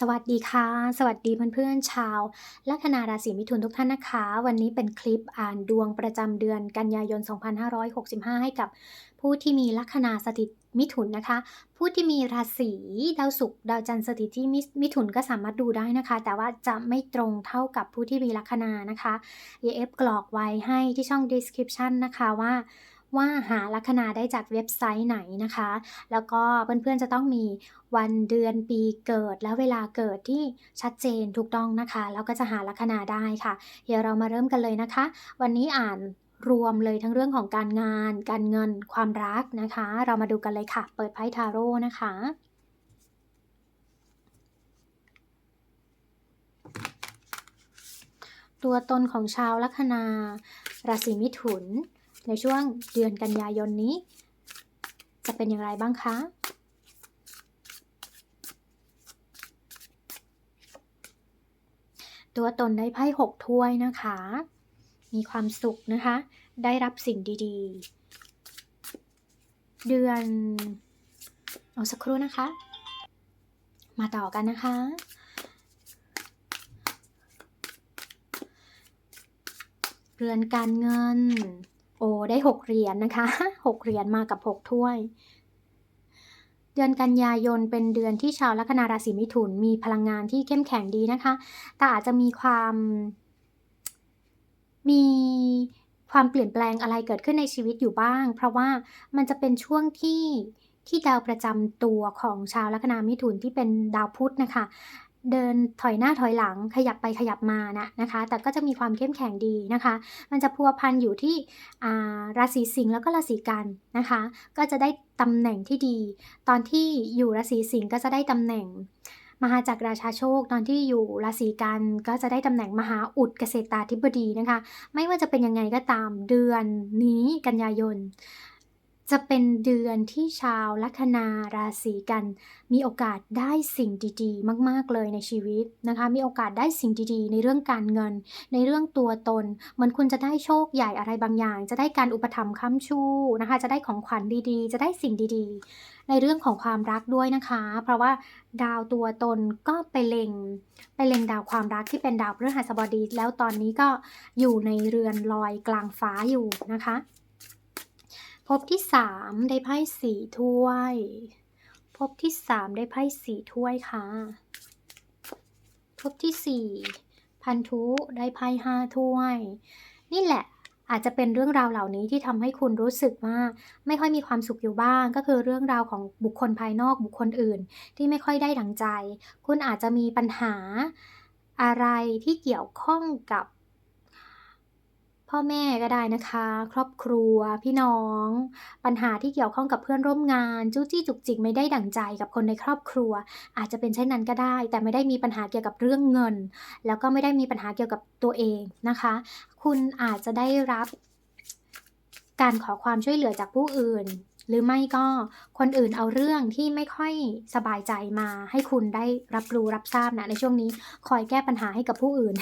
สวัสดีค่ะ สวัสดีเพื่อนๆชาวลัคนาราศีมิถุนทุกท่านนะคะ วันนี้เป็นคลิปอ่านดวงประจำเดือนกันยายน 2565 ให้กับผู้ที่มีลัคนาสถิตมิถุนนะคะ ผู้ที่มีราศีดาวศุกร์ดาวจันทร์สถิตที่มิมิถุนก็สามารถดูได้นะคะ แต่ว่าจะไม่ตรงเท่ากับผู้ที่มีลัคนานะคะ EF กรอกไว้ให้ที่ช่อง description นะคะว่า ว่าหาลัคนาได้จากเว็บไซต์ไหนนะคะ แล้วก็เพื่อนๆจะต้องมีวันเดือนปีเกิดและเวลาเกิดที่ชัดเจนถูกต้องนะคะ แล้วก็จะหาลัคนาได้ค่ะ เดี๋ยวเรามาเริ่มกันเลยนะคะ วันนี้อ่านรวมเลยทั้งเรื่องของการงาน การเงิน ความรักนะคะ เรามาดูกันเลยค่ะ เปิดไพ่ทาโร่นะคะตัวตนของชาวลัคนาราศีมิถุน ในช่วงเดือนกันยายนนี้ จะเป็นอย่างไรบ้างคะ ตัวตนได้ไพ่หกถ้วยนะคะ มีความสุขนะคะ ได้รับสิ่งดีๆ เดือนเอาสักครู่นะคะ มาต่อกันนะคะ เรือนการเงิน โอ้ได้หกเหรียญนนะคะหกเหรียญมากับหกถ้วย เดือนกันยายนเป็นเดือนที่ชาวลัคนาราศีมิถุนมีพลังงานที่เข้มแข็งดีนะคะ แต่อาจจะมีความมีความเปลี่ยนแปลงอะไรเกิดขึ้นในชีวิตอยู่บ้าง เพราะว่ามันจะเป็นช่วงที่ที่ดาวประจำตัวของชาวลัคนามิถุนที่เป็นดาวพุธนะคะ เดินถอยหน้าถอยหลังขยับไปขยับมานะนะคะ แต่ก็จะมีความเข้มแข็งดีนะคะ มันจะพัวพันอยู่ที่ราศีสิงห์แล้วก็ราศีกันนะคะ ก็จะได้ตำแหน่งที่ดี ตอนที่อยู่ราศีสิงห์ก็จะได้ตำแหน่ง มหาจักรราชาโชค ตอนที่อยู่ราศีกันก็จะได้ตำแหน่งมหาอุดเกษตราธิบดีนะคะ ไม่ว่าจะเป็นยังไงก็ตามเดือนนี้กันยายน จะเป็นเดือนที่ชาวลัคนาราศีกัน มีโอกาสได้สิ่งดีๆ มาก ๆ เลยในชีวิตนะคะ มีโอกาสได้สิ่งดีๆ ในเรื่องการเงิน ในเรื่องตัวตน เหมือนคุณจะได้โชคใหญ่อะไรบางอย่าง จะได้การอุปถัมภ์ค้ำชูนะคะ จะได้ของขวัญดีๆ จะได้สิ่งดีๆ ในเรื่องของความรักด้วยนะคะ เพราะว่าดาวตัวตนก็ไปเล็ง ไปเล็งดาวความรักที่เป็นดาวพฤหัสบดี แล้วตอนนี้ก็อยู่ในเรือนลอยกลางฟ้าอยู่นะคะ พบที่สามได้ไพ่สี่ถ้วย พบที่สามได้ไพ่สี่ถ้วยค่ะ พบที่สี่พันธุได้ไพ่ห้าถ้วย นี่แหละอาจจะเป็นเรื่องราวเหล่านี้ที่ทำให้คุณรู้สึกว่าไม่ค่อยมีความสุขอยู่บ้าง ก็คือเรื่องราวของบุคคลภายนอกบุคคลอื่น ที่ไม่ค่อยได้ดังใจ คุณอาจจะมีปัญหาอะไรที่เกี่ยวข้องกับ พ่อแม่ก็ได้นะคะ ครอบครัว พี่น้อง ปัญหาที่เกี่ยวข้องกับเพื่อนร่วมงาน จู้จี้จุกจิกไม่ได้ดั่งใจกับคนในครอบครัว อาจจะเป็นเช่นนั้นก็ได้ แต่ไม่ได้มีปัญหาเกี่ยวกับเรื่องเงิน แล้วก็ไม่ได้มีปัญหาเกี่ยวกับตัวเองนะคะ คุณอาจจะได้รับ การขอความช่วยเหลือจากผู้อื่น หรือไม่ก็คนอื่นเอาเรื่องที่ไม่ค่อยสบายใจมาให้คุณได้รับรู้รับทราบนะในช่วงนี้คอยแก้ปัญหาให้กับผู้อื่น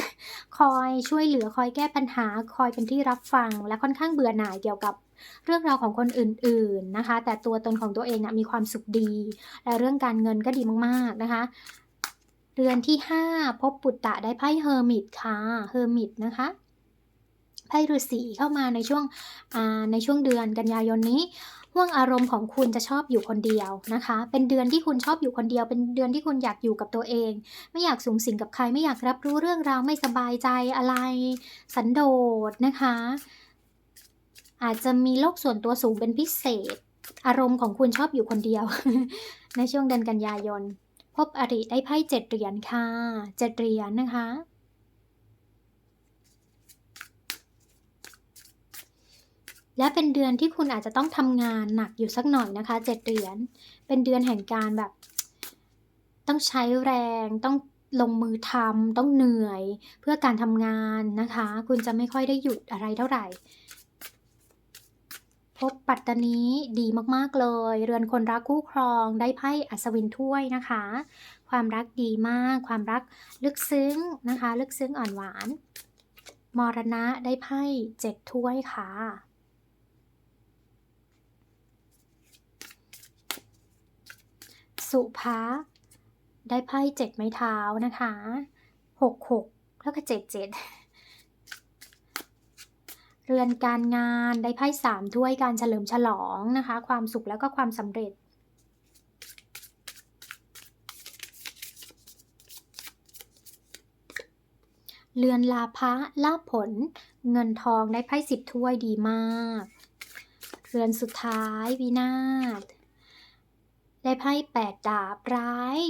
คอยช่วยเหลือคอยแก้ปัญหา คอยเป็นที่รับฟัง และค่อนข้างเบื่อหน่ายเกี่ยวกับเรื่องราวของคนอื่นๆนะคะ แต่ตัวตนของตัวเองนะมีความสุขดี และเรื่องการเงินก็ดีมากๆนะคะเดือนที่ 5 พบปุตตะได้ไพ่เฮอร์มิตค่ะเฮอร์มิตนะคะไพ่ฤาษีเข้ามาในช่วงในช่วงเดือนกันยายนนี้ ห่วงอารมณ์ของคุณจะชอบอยู่คนเดียวนะคะ เป็นเดือนที่คุณชอบอยู่คนเดียว เป็นเดือนที่คุณอยากอยู่กับตัวเอง ไม่อยากสูงสิงกับใคร ไม่อยากรับรู้เรื่องราวไม่สบายใจอะไร สันโดษนะคะ อาจจะมีโลกส่วนตัวสูงเป็นพิเศษ อารมณ์ของคุณชอบอยู่คนเดียว ในช่วงเดือนกันยายน พบอริได้ไพ่เจ็ดเหรียญค่ะเจ็ดเหรียญนะคะ และเป็นเดือนที่คุณอาจจะต้องทำงานหนักอยู่สักหน่อยนะคะเจ็ดเหรียญเป็นเดือนแห่งการแบบ ต้องใช้แรงต้องลงมือทำต้องเหนื่อยเพื่อการทำงานนะคะ คุณจะไม่ค่อยได้หยุดอะไรเท่าไหร่ พบปัตตานีดีมากๆเลย เรือนคนรักคู่ครองได้ไพ่อัศวินถ้วยนะคะ ความรักดีมาก ความรักลึกซึ้งนะคะ ลึกซึ้งอ่อนหวาน มรณะได้ไพ่เจ็ดถ้วยค่ะ สุภาได้ไพ่เจ็ดไม้เท้านะคะหกหกแล้วก็เจ็ดเจ็ดเรือนการงานได้ไพ่สามถ้วยการเฉลิมฉลองนะคะ ความสุขแล้วก็ความสำเร็จ เรือนลาภะลาผล เงินทองได้ไพ่สิบถ้วยดีมาก เรือนสุดท้ายวินาศ ได้ไพ่แปดดาบร้าย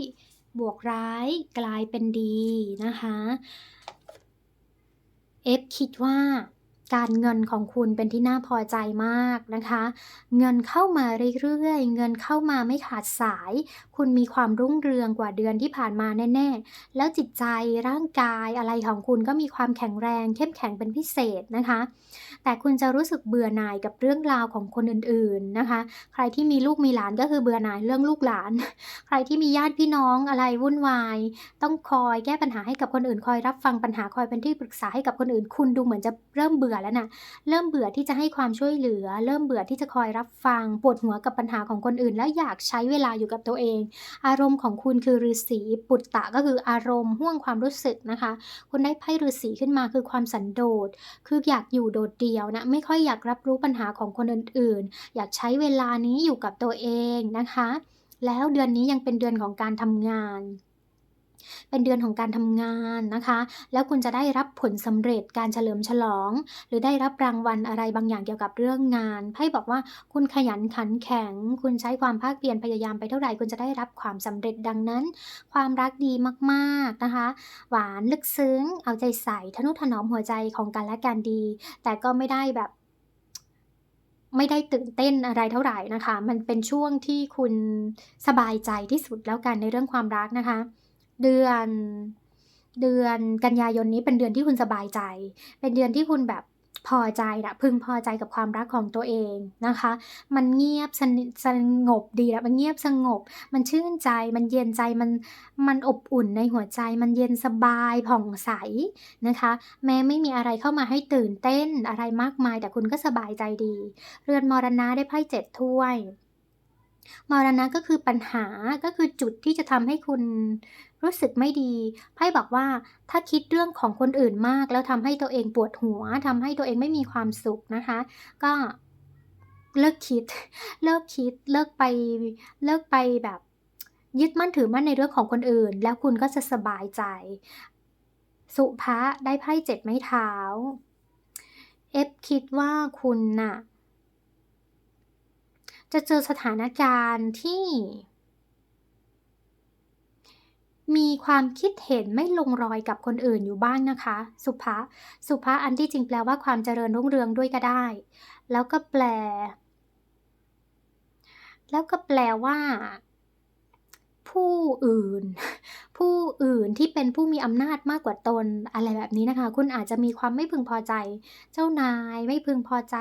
บวกร้ายกลายเป็นดีนะคะเอฟคิดว่า การเงินของคุณเป็นที่น่าพอใจมากนะคะ เงินเข้ามาเรื่อยๆ เงินเข้ามาไม่ขาดสาย คุณมีความรุ่งเรืองกว่าเดือนที่ผ่านมาแน่ๆ แล้วจิตใจร่างกายอะไรของคุณก็มีความแข็งแรง เข้มแข็งเป็นพิเศษนะคะ แต่คุณจะรู้สึกเบื่อหน่ายกับเรื่องราวของคนอื่นๆนะคะ ใครที่มีลูกมีหลานก็คือเบื่อหน่ายเรื่องลูกหลาน ใครที่มีญาติพี่น้องอะไรวุ่นวาย ต้องคอยแก้ปัญหาให้กับคนอื่น คอยรับฟังปัญหาคอยเป็นที่ปรึกษาให้กับคนอื่น คุณดูเหมือนจะเริ่มเบื่อแล้วนะเริ่มเบื่อที่จะให้ความช่วยเหลือ เริ่มเบื่อที่จะคอยรับฟังปวดหัวกับปัญหาของคนอื่น แล้วอยากใช้เวลาอยู่กับตัวเอง อารมณ์ของคุณคือฤาษีปุตตะก็คืออารมณ์ห่วงความรู้สึกนะคะ คุณได้ไพ่ฤาษีขึ้นมาคือความสันโดษ คืออยากอยู่โดดเดี่ยวนะไม่ค่อยอยากรับรู้ปัญหาของคนอื่นๆ อยากใช้เวลานี้อยู่กับตัวเองนะคะ แล้วเดือนนี้ยังเป็นเดือนของการทำงาน เป็นเดือนของการทำงานนะคะ แล้วคุณจะได้รับผลสำเร็จการเฉลิมฉลอง หรือได้รับรางวัลอะไรบางอย่างเกี่ยวกับเรื่องงานไพ่บอกว่าคุณขยันขันแข็ง คุณใช้ความภาคเพียรพยายามไปเท่าไหร่คุณจะได้รับความสำเร็จดังนั้น ความรักดีมากๆนะคะ หวานลึกซึ้ง เอาใจใส่ทนุถนอมหัวใจของกันและกันดี แต่ก็ไม่ได้แบบไม่ได้ตื่นเต้นอะไรเท่าไหร่นะคะ มันเป็นช่วงที่คุณสบายใจที่สุดแล้วกันในเรื่องความรักนะคะ เดือนเดือนกันยายนนี้เป็นเดือนที่คุณสบายใจ เป็นเดือนที่คุณแบบพอใจละพึงพอใจกับความรักของตัวเองนะคะ มันเงียบสสงบดีละมันเงียบสงบ มันชื่นใจ มันเย็นใจ มัน มันอบอุ่นในหัวใจ มันเย็นสบายผ่องใสนะคะ แม้ไม่มีอะไรเข้ามาให้ตื่นเต้นอะไรมากมาย แต่คุณก็สบายใจดี เรือนมรณะได้ไพ่เจ็ดถ้วย มรณะก็คือปัญหาก็คือจุดที่จะทำให้คุณรู้สึกไม่ดีไพ่บอกว่าถ้าคิดเรื่องของคนอื่นมาก แล้วทำให้ตัวเองปวดหัวทำให้ตัวเองไม่มีความสุขนะคะ ก็เลิกคิด เลิกคิด เลิกไป เลิกไปแบบ ยึดมั่นถือมั่นในเรื่องของคนอื่น แล้วคุณก็จะสบายใจ สุภะได้ไพ่เจ็ดไม้เท้า เอฟคิดว่าคุณน่ะ จะเจอสถานการณ์ที่ มีความคิดเห็นไม่ลงรอยกับคนอื่นอยู่บ้างนะคะ สุภะสุภะอันที่จริงแปลว่าความเจริญรุ่งเรืองด้วยก็ได้ แล้วก็แปล แล้วก็แปลว่า ผู้อื่นผู้อื่นที่เป็นผู้มีอำนาจมากกว่าตนอะไรแบบนี้นะคะ คุณอาจจะมีความไม่พึงพอใจ เจ้านายไม่พึงพอใจ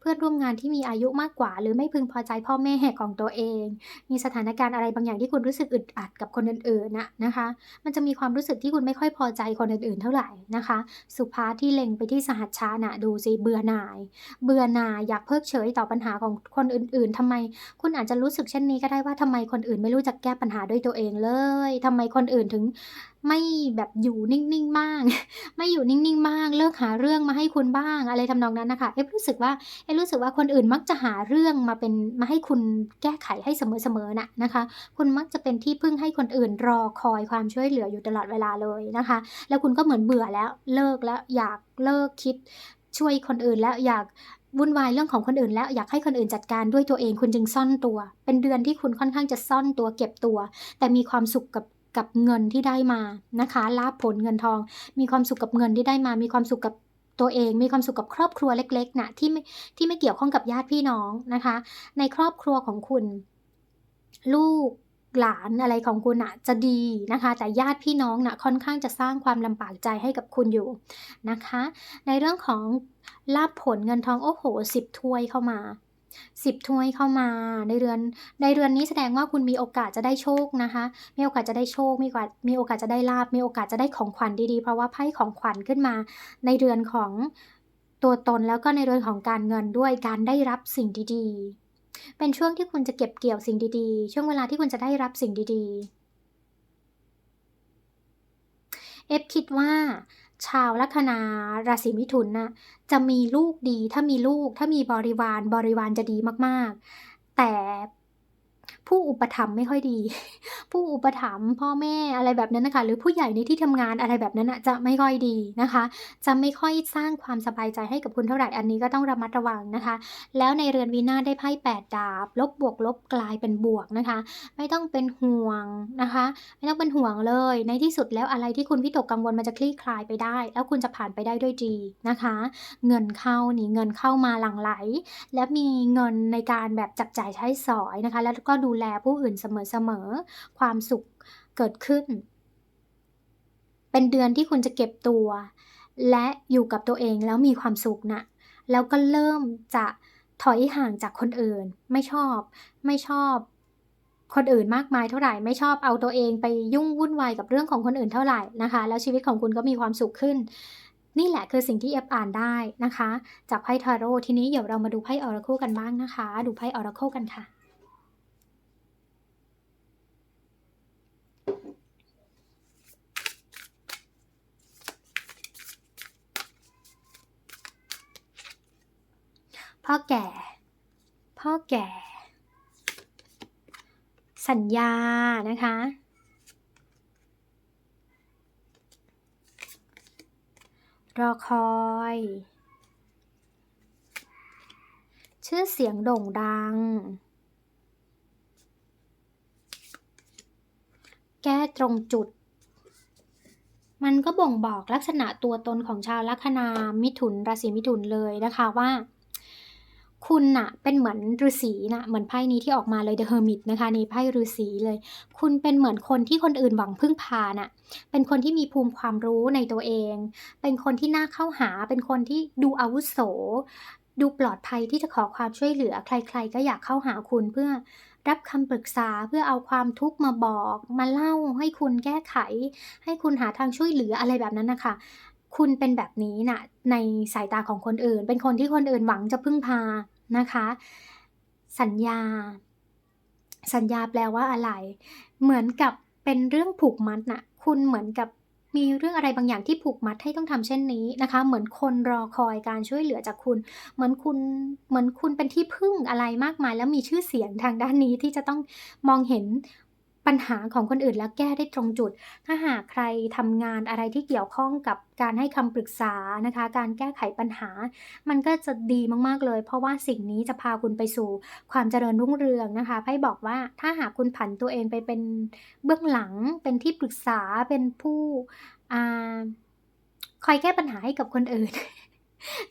เพื่อนร่วมงานที่มีอายุมากกว่า หรือไม่พึงพอใจพ่อแม่ของตัวเอง มีสถานการณ์อะไรบางอย่างที่คุณรู้สึกอึดอัดกับคนอื่นๆน่ะนะคะ มันจะมีความรู้สึกที่คุณไม่ค่อยพอใจคนอื่นๆ เท่าไหร่นะคะ สุภาที่เล็งไปที่สหัชชาน่ะดูสิเบื่อหน่าย เบื่อหน่ายอยากเพิกเฉยต่อปัญหาของคนอื่น ๆทำไม คุณอาจจะรู้สึกเช่นนี้ก็ได้ว่าทำไมคนอื่นไม่รู้จักแก้ปัญหาด้วยตัวเองเลยทำไมคนนอื่นถึงไม่แบบอยู่นิ่งๆบ้าง ไม่อยู่นิ่งๆบ้าง เลิกหาเรื่องมาให้คุณบ้างอะไรทำนองนั้นนะคะ เอฟรู้สึกว่า เอฟรู้สึกว่าคนอื่นมักจะหาเรื่องมาเป็นมาให้คุณแก้ไขให้เสมอๆน่ะนะคะ คุณมักจะเป็นที่พึ่งให้คนอื่นรอคอยความช่วยเหลืออยู่ตลอดเวลาเลยนะคะ แล้วคุณก็เหมือนเบื่อแล้ว เลิกแล้วอยากเลิกคิดช่วยคนอื่นแล้วอยากวุ่นวายเรื่องของคนอื่นแล้วอยากให้คนอื่นจัดการด้วยตัวเองคุณจึงซ่อนตัว เป็นเดือนที่คุณค่อนข้างจะซ่อนตัวเก็บตัว แต่มีความสุขกับ กับเงินที่ได้มานะคะลาภผลเงินทอง มีความสุขกับเงินที่ได้มา มีความสุขกับตัวเอง มีความสุขกับครอบครัวเล็กๆนะที่ไม่ที่ไม่เกี่ยวข้องกับญาติพี่น้องนะคะ ในครอบครัวของคุณ ลูกหลานอะไรของคุณน่ะจะดีนะคะ แต่ญาติพี่น้องน่ะค่อนข้างจะสร้างความลำบากใจให้กับคุณอยู่นะคะ ในเรื่องของลาภผลเงินทองโอ้โหสิบถ้วยเข้ามา สิบถ้วยเข้ามาในเรือน ในเรือนนี้แสดงว่าคุณมีโอกาสจะได้โชคนะคะ มีโอกาสจะได้โชค มีโอกาสมีโอกาสจะได้ลาบ มีโอกาสจะได้ของขวัญดีๆ เพราะว่าไพ่ของขวัญขึ้นมา ในเรือนของตัวตนแล้วก็ในเรือนของการเงินด้วยการได้รับสิ่งดีๆ เป็นช่วงที่คุณจะเก็บเกี่ยวสิ่งดีๆ ช่วงเวลาที่คุณจะได้รับสิ่งดีเอฟคิดว่า ชาวลัคนาราศีมิถุนน่ะจะมีลูกดีถ้ามีลูกถ้ามีบริวารบริวารจะดีมาก ๆ แต่ ผู้อุปถัมภ์ไม่ค่อยดี ผู้อุปถัมภ์พ่อแม่อะไรแบบนั้นนะคะ หรือผู้ใหญ่ในที่ทำงานอะไรแบบนั้นะจะไม่ค่อยดีนะคะ จะไม่ค่อยสร้างความสบายใจให้กับคุณเท่าไหร่อันนี้ก็ต้องระมัดระวังนะคะ แล้วในเรือนวินาได้ไพ่แปดดาบ ลบบวกลบกลายเป็นบวกนะคะ ไม่ต้องเป็นห่วงนะคะ ไม่ต้องเป็นห่วงเลย ในที่สุดแล้วอะไรที่คุณวิตกกังวลมันจะคลี่คลายไปได้ แล้วคุณจะผ่านไปได้ด้วยดีนะคะ เงินเข้านี่เงินเข้ามาหลั่งไหล และมีเงินในการแบบจับจ่ายใช้สอยนะคะ แล้วก็ดููแลผู้อื่นเสมอๆ ความสุขเกิดขึ้น เป็นเดือนที่คุณจะเก็บตัว และอยู่กับตัวเองแล้วมีความสุขนะแล้วก็เริ่มจะถอยห่างจากคนอื่น ไม่ชอบ ไม่ชอบ คนอื่นมากมายเท่าไหร่ ไม่ชอบเอาตัวเองไปยุ่งวุ่นวายกับเรื่องของคนอื่นเท่าไหร่นะคะ แล้วชีวิตของคุณก็มีความสุขขึ้น นี่แหละคือสิ่งที่เอฟอ่านได้นะคะ จากไพ่ทาโร่ทีนี้เดี๋ยวเรามาดูไพ่ออราเคิลกันบ้างนะคะ ดูไพ่ออราเคิลกันค่ะ พ่อแก่ พ่อแก่ สัญญานะคะ รอคอย ชื่อเสียงโด่งดัง แก้ตรงจุดมันก็บ่งบอกลักษณะตัวตนของชาวลัคนามิถุนราศีมิถุนเลยนะคะว่า คุณน่ะเป็นเหมือนฤาษีนะเหมือนไพ่นี้ที่ออกมาเลย The Hermit นะคะในไพ่ฤาษีเลย คุณเป็นเหมือนคนที่คนอื่นหวังพึ่งพาน่ะเป็นคนที่มีภูมิความรู้ในตัวเอง เป็นคนที่น่าเข้าหา เป็นคนที่ดูอาวุโส ดูปลอดภัยที่จะขอความช่วยเหลือ ใคร ๆ ก็อยากเข้าหาคุณเพื่อรับคำปรึกษาเพื่อเอาความทุกข์มาบอก มาเล่าให้คุณแก้ไข ให้คุณหาทางช่วยเหลืออะไรแบบนั้นนะคะ คุณเป็นแบบนี้น่ะในสายตาของคนอื่น เป็นคนที่คนอื่นหวังจะพึ่งพานะคะ สัญญา สัญญาแปลว่าอะไร เหมือนกับเป็นเรื่องผูกมัดน่ะ คุณเหมือนกับมีเรื่องอะไรบางอย่างที่ผูกมัดให้ต้องทำเช่นนี้นะคะ เหมือนคนรอคอยการช่วยเหลือจากคุณ เหมือนคุณ เหมือนคุณเป็นที่พึ่งอะไรมากมาย แล้วมีชื่อเสียงทางด้านนี้ที่จะต้องมองเห็น ปัญหาของคนอื่นแล้วแก้ได้ตรงจุด ถ้าหากใครทำงานอะไรที่เกี่ยวข้องกับการให้คำปรึกษานะคะ การแก้ไขปัญหา มันก็จะดีมากๆเลย เพราะว่าสิ่งนี้จะพาคุณไปสู่ความเจริญรุ่งเรืองนะคะไพ่บอกว่าถ้าหากคุณผันตัวเองไปเป็นเบื้องหลัง เป็นที่ปรึกษาเป็นผู้อคอยแก้ปัญหาให้กับคนอื่น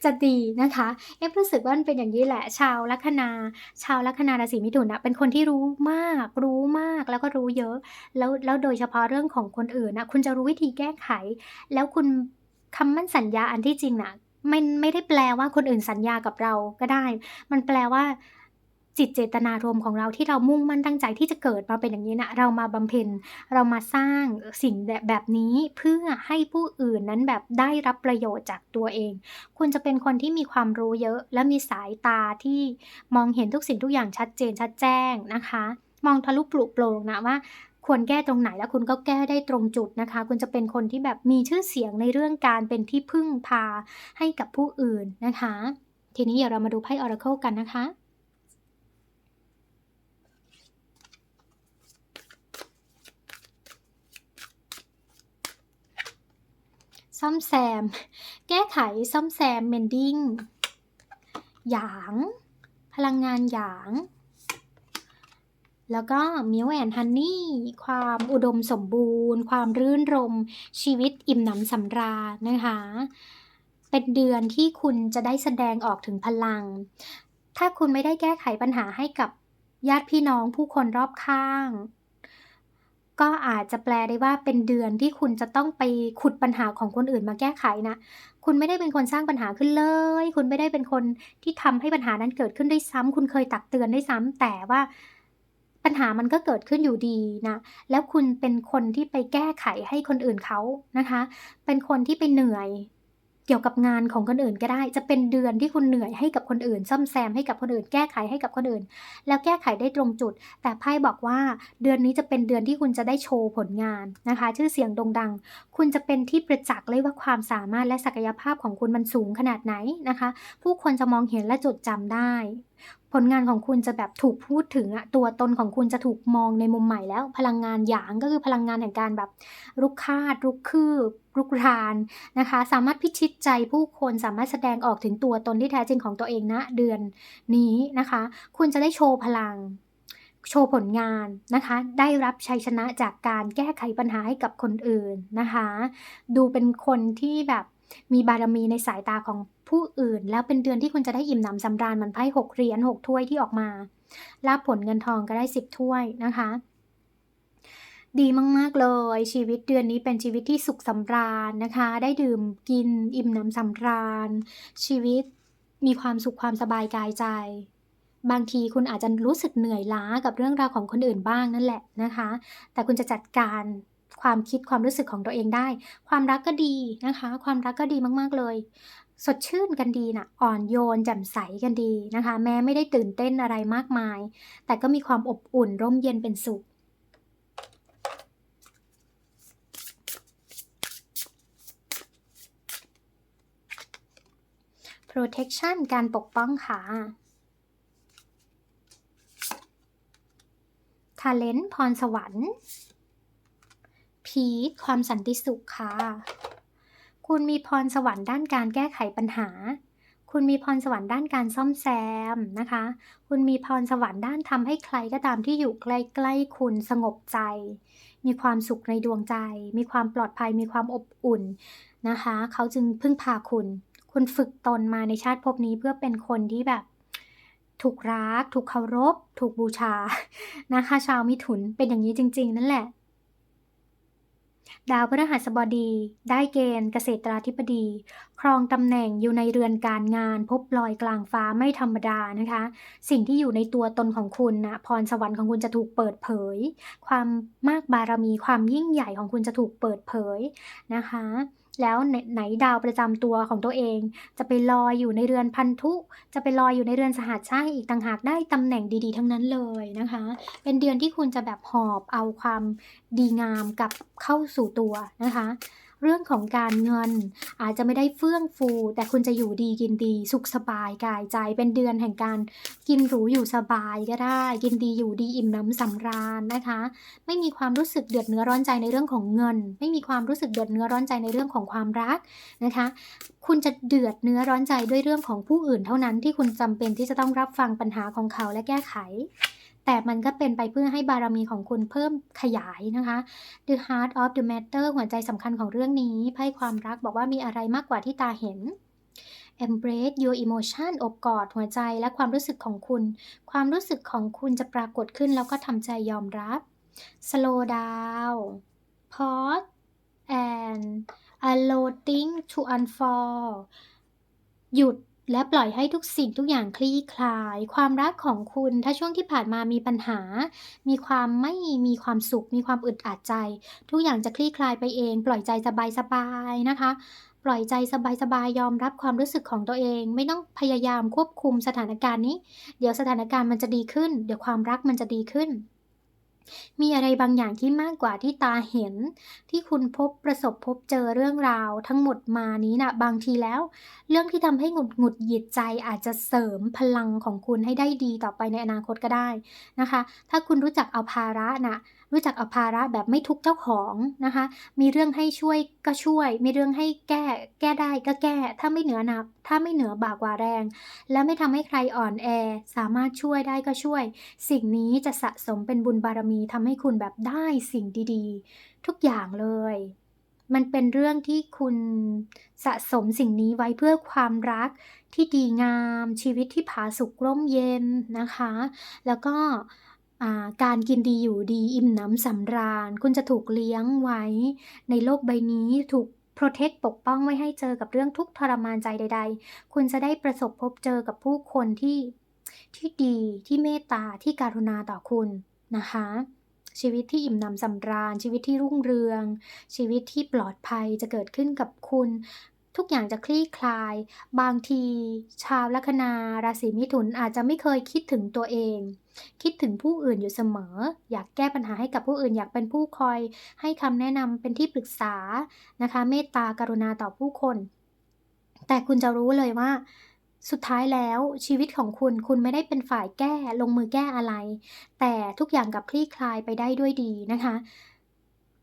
จะดีนะคะเอฟรู้สึกว่ามันเป็นอย่างนี้แหละ ชาวลัคนา ชาวลัคนาราศีมิถุนนะเป็นคนที่รู้มาก รู้มากแล้วก็รู้เยอะ แล้วแล้วโดยเฉพาะเรื่องของคนอื่นนะคุณจะรู้วิธีแก้ไข แล้วคุณคำมั่นสัญญาอันที่จริงนะไม่ไม่ได้แปลว่าคนอื่นสัญญากับเราก็ได้ มันแปลว่า จิตเจตนารมณ์ของเราที่เรามุ่งมั่นตั้งใจที่จะเกิดมาเป็นอย่างนี้นะเรามาบำเพ็ญเรามาสร้างสิ่งแบบแบบนี้เพื่อให้ผู้อื่นนั้นแบบได้รับประโยชน์จากตัวเอง คุณจะเป็นคนที่มีความรู้เยอะ และมีสายตาที่มองเห็นทุกสิ่งทุกอย่างชัดเจนชัดแจ้งนะคะ มองทะลุปลุกโปร่งนะว่าควรแก้ตรงไหนแล้วคุณก็แก้ได้ตรงจุดนะคะ คุณจะเป็นคนที่แบบมีชื่อเสียงในเรื่องการเป็นที่พึ่งพาให้กับผู้อื่นนะคะ ทีนี้เดี๋ยวเรามาดูไพ่ Oracle กันนะคะ ซ่อมแซม แก้ไขซ่อมแซมเมนดิ้งหยาง พลังงานหยาง แล้วก็มิวแอนฮันนี่ ความอุดมสมบูรณ์ ความรื่นรม ชีวิตอิ่มหนำสำราญนะคะ เป็นเดือนที่คุณจะได้แสดงออกถึงพลัง ถ้าคุณไม่ได้แก้ไขปัญหาให้กับญาติพี่น้องผู้คนรอบข้าง ก็อาจจะแปลได้ว่าเป็นเดือนที่คุณจะต้องไปขุดปัญหาของคนอื่นมาแก้ไขนะ คุณไม่ได้เป็นคนสร้างปัญหาขึ้นเลย คุณไม่ได้เป็นคนที่ทำให้ปัญหานั้นเกิดขึ้นด้วยซ้ำคุณเคยตักเตือนด้วยซ้ำแต่ว่าปัญหามันก็เกิดขึ้นอยู่ดีนะ แล้วคุณเป็นคนที่ไปแก้ไขให้คนอื่นเขานะคะ เป็นคนที่ไปเหนื่อย เกี่ยวกับงานของคนอื่นก็ได้ จะเป็นเดือนที่คุณเหนื่อยให้กับคนอื่น ซ่อมแซมให้กับคนอื่น แก้ไขให้กับคนอื่น แล้วแก้ไขได้ตรงจุด แต่ไพ่บอกว่าเดือนนี้จะเป็นเดือนที่คุณจะได้โชว์ผลงานนะคะ ชื่อเสียงโด่งดัง คุณจะเป็นที่ประจักษ์เลยว่าความสามารถและศักยภาพของคุณมันสูงขนาดไหนนะคะ ผู้คนจะมองเห็นและจดจำได้ ผลงานของคุณจะแบบถูกพูดถึงอะตัวตนของคุณจะถูกมองในมุมใหม่แล้ว พลังงานหยางก็คือพลังงานแห่งการแบบรุกคาดรุกคืบรุกรานนะคะ สามารถพิชิตใจผู้คนสามารถแสดงออกถึงตัวตนที่แท้จริงของตัวเองณเดือนนี้นะคะ คุณจะได้โชว์พลังโชว์ผลงานนะคะ ได้รับชัยชนะจากการแก้ไขปัญหาให้กับคนอื่นนะคะ ดูเป็นคนที่แบบ มีบารมีในสายตาของผู้อื่น แล้วเป็นเดือนที่คุณจะได้อิ่มหนำสำราญเหมันไพ่หกเหรียญหกถ้วยที่ออกมาลาบผลเงินทองก็ได้สิบถ้วยนะคะ ดีมากๆเลย ชีวิตเดือนนี้เป็นชีวิตที่สุขสำราญนะคะ ได้ดื่มกินอิ่มหนำสำราญ ชีวิตมีความสุขความสบายกายใจ บางทีคุณอาจจะรู้สึกเหนื่อยล้ากับเรื่องราวของคนอื่นบ้างนั่นแหละนะคะ แต่คุณจะจัดการ ความคิดความรู้สึกของตัวเองได้ ความรักก็ดีนะคะ ความรักก็ดีมากๆเลย สดชื่นกันดีนะอ่อนโยนแจ่มใสกันดีนะคะ แม้ไม่ได้ตื่นเต้นอะไรมากมาย แต่ก็มีความอบอุ่นร่มเย็นเป็นสุข protection การปกป้องค่ะ talent พรสวรรค์ peace ความสันติสุขค่ะ คุณมีพรสวรรค์ด้านการแก้ไขปัญหา คุณมีพรสวรรค์ด้านการซ่อมแซมนะคะ คุณมีพรสวรรค์ด้านทำให้ใครก็ตามที่อยู่ใกล้ๆคุณสงบใจ มีความสุขในดวงใจ มีความปลอดภัย มีความอบอุ่นนะคะ เขาจึงพึ่งพาคุณ คุณฝึกตนมาในชาติภพนี้เพื่อเป็นคนที่แบบถูกรัก ถูกเคารพ ถูกบูชา นะคะ ชาวมิถุนเป็นอย่างนี้จริง ๆ นั่นแหละ ดาวพฤหัสบดี ได้เกณฑ์เกษตราธิบดี ครองตำแหน่งอยู่ในเรือนการงาน พบลอยกลางฟ้าไม่ธรรมดานะคะ สิ่งที่อยู่ในตัวตนของคุณนะพรสวรรค์ของคุณจะถูกเปิดเผย ความมากบารมีความยิ่งใหญ่ของคุณจะถูกเปิดเผยนะคะ แล้วไหนดาวประจำตัวของตัวเอง จะไปลอยอยู่ในเรือนพันธุ จะไปลอยอยู่ในเรือนสหัสชาติอีกต่างหากได้ตำแหน่งดีๆ ทั้งนั้นเลยนะคะ เป็นเดือนที่คุณจะแบบหอบเอาความดีงามกลับเข้าสู่ตัวนะคะ เรื่องของการเงินอาจจะไม่ได้เฟื่องฟู แต่คุณจะอยู่ดีกินดี สุขสบายกายใจเป็นเดือนแห่งการกินหรูอยู่สบายก็ได้ กินดีอยู่ดีอิ่มน้ำสำราญนะคะ ไม่มีความรู้สึกเดือดเนื้อร้อนใจในเรื่องของเงิน ไม่มีความรู้สึกเดือดเนื้อร้อนใจในเรื่องของความรักนะคะ คุณจะเดือดเนื้อร้อนใจด้วยเรื่องของผู้อื่นเท่านั้นที่คุณจำเป็นที่จะต้องรับฟังปัญหาของเขาและแก้ไข แต่มันก็เป็นไปเพื่อให้บารมีของคุณเพิ่มขยายนะคะ The heart of the matter หัวใจสำคัญของเรื่องนี้ไพ่ความรักบอกว่ามีอะไรมากกว่าที่ตาเห็น embrace your emotion อบกอดหัวใจและความรู้สึกของคุณ ความรู้สึกของคุณจะปรากฏขึ้นแล้วก็ทำใจยอมรับ slow down pause and allowing to unfold หยุด และปล่อยให้ทุกสิ่งทุกอย่างคลี่คลาย ความรักของคุณถ้าช่วงที่ผ่านมามีปัญหา มีความไม่มีความสุข มีความอึดอัดใจ ทุกอย่างจะคลี่คลายไปเอง ปล่อยใจสบายๆนะคะ ปล่อยใจสบายๆยอมรับความรู้สึกของตัวเอง ไม่ต้องพยายามควบคุมสถานการณ์นี้ เดี๋ยวสถานการณ์มันจะดีขึ้น เดี๋ยวความรักมันจะดีขึ้น มีอะไรบางอย่างที่มากกว่าที่ตาเห็น ที่คุณพบประสบพบเจอเรื่องราวทั้งหมดมานี้นะบางทีแล้ว เรื่องที่ทำให้หงุดหงิดหยิดใจอาจจะเสริมพลังของคุณให้ได้ดีต่อไปในอนาคตก็ได้นะคะ ถ้าคุณรู้จักเอาภาระนะ รู้จักเอาภาระแบบไม่ทุกเจ้าของนะคะ มีเรื่องให้ช่วยก็ช่วย มีเรื่องให้แก้ แก้ได้ก็แก้ ถ้าไม่เหนือหนัก ถ้าไม่เหนือบากกว่าแรง และไม่ทำให้ใครอ่อนแอ สามารถช่วยได้ก็ช่วย สิ่งนี้จะสะสมเป็นบุญบารมีทำให้คุณแบบได้สิ่งดีๆ ทุกอย่างเลยมันเป็นเรื่องที่คุณสะสมสิ่งนี้ไว้เพื่อความรักที่ดีงามชีวิตที่ผาสุกร่มเย็นนะคะ แล้วก็ การกินดีอยู่ดีอิ่มหนำสำราญ คุณจะถูกเลี้ยงไว้ในโลกใบนี้ถูก protect ปกป้องไม่ให้เจอกับเรื่องทุกข์ทรมานใจใด ๆ คุณจะได้ประสบพบเจอกับผู้คนที่ที่ดีที่เมตตาที่การุณาต่อคุณนะคะ ชีวิตที่อิ่มหนำสำราญ ชีวิตที่รุ่งเรือง ชีวิตที่ปลอดภัยจะเกิดขึ้นกับคุณทุกอย่างจะคลี่คลาย บางที ชาวลัคนาราศีมิถุนอาจจะไม่เคยคิดถึงตัวเอง คิดถึงผู้อื่นอยู่เสมอ อยากแก้ปัญหาให้กับผู้อื่น อยากเป็นผู้คอยให้คำแนะนำเป็นที่ปรึกษานะคะ เมตตากรุณาต่อผู้คน แต่คุณจะรู้เลยว่าสุดท้ายแล้วชีวิตของคุณคุณไม่ได้เป็นฝ่ายแก้ลงมือแก้อะไร แต่ทุกอย่างกับคลี่คลายไปได้ด้วยดีนะคะ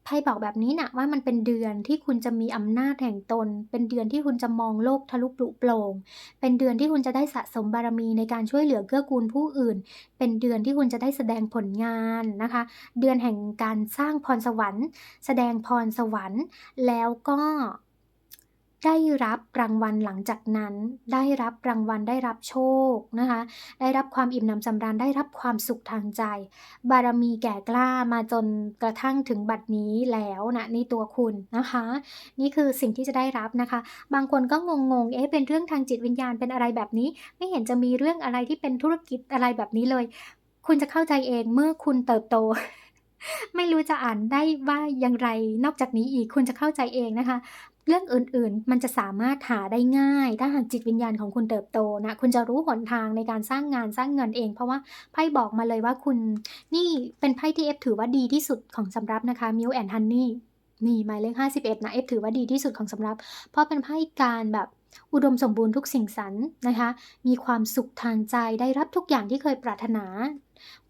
ไพ่บอกแบบนี้น่ะว่ามันเป็นเดือนที่คุณจะมีอำนาจแห่งตน เป็นเดือนที่คุณจะมองโลกทะลุปลุโปร่ง เป็นเดือนที่คุณจะได้สะสมบารมีในการช่วยเหลือเกื้อกูลผู้อื่น เป็นเดือนที่คุณจะได้แสดงผลงานนะคะ เดือนแห่งการสร้างพรสวรรค์ แสดงพรสวรรค์ แล้วก็ ได้รับรางวัลหลังจากนั้น ได้รับรางวัลได้รับโชคนะคะ ได้รับความอิ่มหนำสำราญได้รับความสุขทางใจ บารมีแก่กล้ามาจนกระทั่งถึงบัดนี้แล้วนะในตัวคุณนะคะ นี่คือสิ่งที่จะได้รับนะคะ บางคนก็งงๆเอ๊ะเป็นเรื่องทางจิตวิญญาณเป็นอะไรแบบนี้ ไม่เห็นจะมีเรื่องอะไรที่เป็นธุรกิจอะไรแบบนี้เลย คุณจะเข้าใจเองเมื่อคุณเติบโตไม่รู้จะอ่านได้ว่าอย่างไร นอกจากนี้อีกคุณจะเข้าใจเองนะคะ เรื่องอื่นๆ มันจะสามารถหาได้ง่าย ถ้าหากจิตวิญญาณของคุณเติบโตนะ คุณจะรู้หนทางในการสร้างงานสร้างเงินเอง เพราะว่าไพ่บอกมาเลยว่าคุณนี่เป็นไพ่ที่ F ถือว่าดีที่สุดของสำรับนะคะ Milk and Honey นี่หมายเลข 51 นะ F ถือว่าดีที่สุดของสำรับ เพราะเป็นไพ่การแบบอุดมสมบูรณ์ทุกสิ่งสรรค์นะคะ มีความสุขทางใจได้รับทุกอย่างที่เคยปรารถนา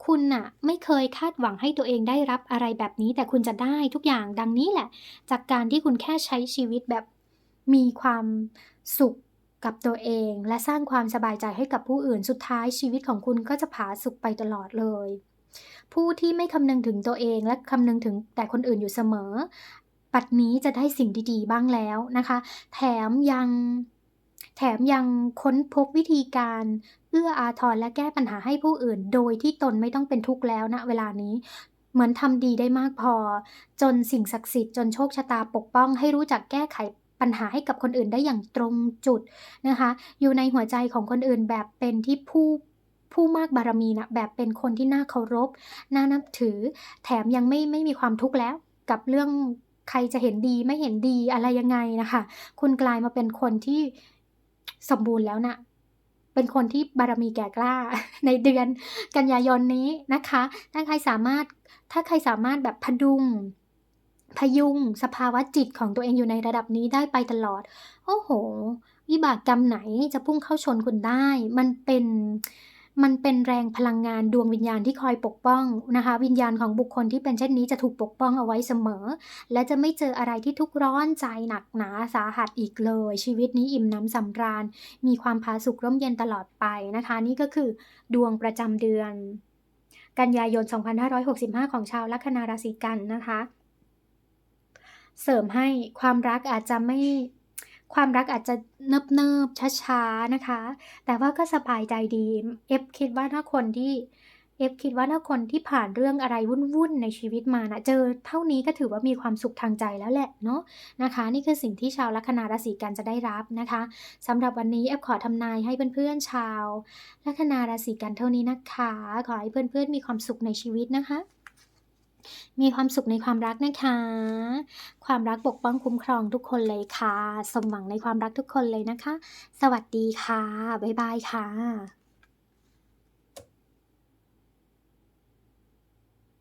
คุณน่ะไม่เคยคาดหวังให้ตัวเองได้รับอะไรแบบนี้ แต่คุณจะได้ทุกอย่างดังนี้แหละ จากการที่คุณแค่ใช้ชีวิตแบบมีความสุขกับตัวเอง และสร้างความสบายใจให้กับผู้อื่นสุดท้ายชีวิตของคุณก็จะผาสุกไปตลอดเลย ผู้ที่ไม่คำนึงถึงตัวเองและคำนึงถึงแต่คนอื่นอยู่เสมอบัดนี้จะได้สิ่งดีๆ บ้างแล้วนะคะ แถมยัง แถมยังค้นพบวิธีการเอื้ออาทรและแก้ปัญหาให้ผู้อื่น โดยที่ตนไม่ต้องเป็นทุกข์แล้วณเวลานี้ เหมือนทำดีได้มากพอ จนสิ่งศักดิ์สิทธิ์จนโชคชะตาปกป้อง ให้รู้จักแก้ไขปัญหาให้กับคนอื่นได้อย่างตรงจุดนะคะ อยู่ในหัวใจของคนอื่นแบบเป็นที่ผู้ผู้มากบารมีนะแบบเป็นคนที่น่าเคารพ น่านับถือ แถมยังไม่ไม่มีความทุกข์แล้ว กับเรื่องใครจะเห็นดีไม่เห็นดีอะไรยังไงนะคะ คุณกลายมาเป็นคนที่ สมบูรณ์แล้วน่ะเป็นคนที่บารมีแก่กล้าในเดือนกันยายนนี้นะคะ ถ้าใครสามารถถ้าใครสามารถแบบพดุง พยุงสภาวะจิตของตัวเองอยู่ในระดับนี้ได้ไปตลอด โอ้โห วิบากกรรมไหนจะพุ่งเข้าชนคุณได้ มันเป็น มันเป็นแรงพลังงานดวงวิญญาณที่คอยปกป้องนะคะ วิญญาณของบุคคลที่เป็นเช่นนี้จะถูกปกป้องเอาไว้เสมอ และจะไม่เจออะไรที่ทุกร้อนใจหนักหนาสาหัสอีกเลย ชีวิตนี้อิ่มหนำสำราญ มีความผาสุกร่มเย็นตลอดไปนะคะ นี่ก็คือดวงประจำเดือน กันยายน 2565 ของชาวลัคนาราศีกันนะคะ เสริมให้ความรักอาจจะไม่ ความรักอาจจะเนิบๆช้าๆนะคะ แต่ว่าก็สบายใจดี F คิดว่าถ้าคนที่ F คิดว่าถ้าคนที่ผ่านเรื่องอะไรวุ่นๆในชีวิตมาน่ะเจอเท่านี้ก็ถือว่ามีความสุขทางใจแล้วแหละเนาะนะคะ นี่คือสิ่งที่ชาวลัคนาราศีกันจะได้รับนะคะสำหรับวันนี้ F ขอทำนายให้เพื่อนๆชาวลัคนาราศีกันเท่านี้นะคะ ขอให้เพื่อนๆมีความสุขในชีวิตนะคะ มีความสุขในความรักนะคะ ความรักปกป้องคุ้มครองทุกคนเลยค่ะ สมหวังในความรักทุกคนเลยนะคะ สวัสดีค่ะ บ๊ายบายค่ะ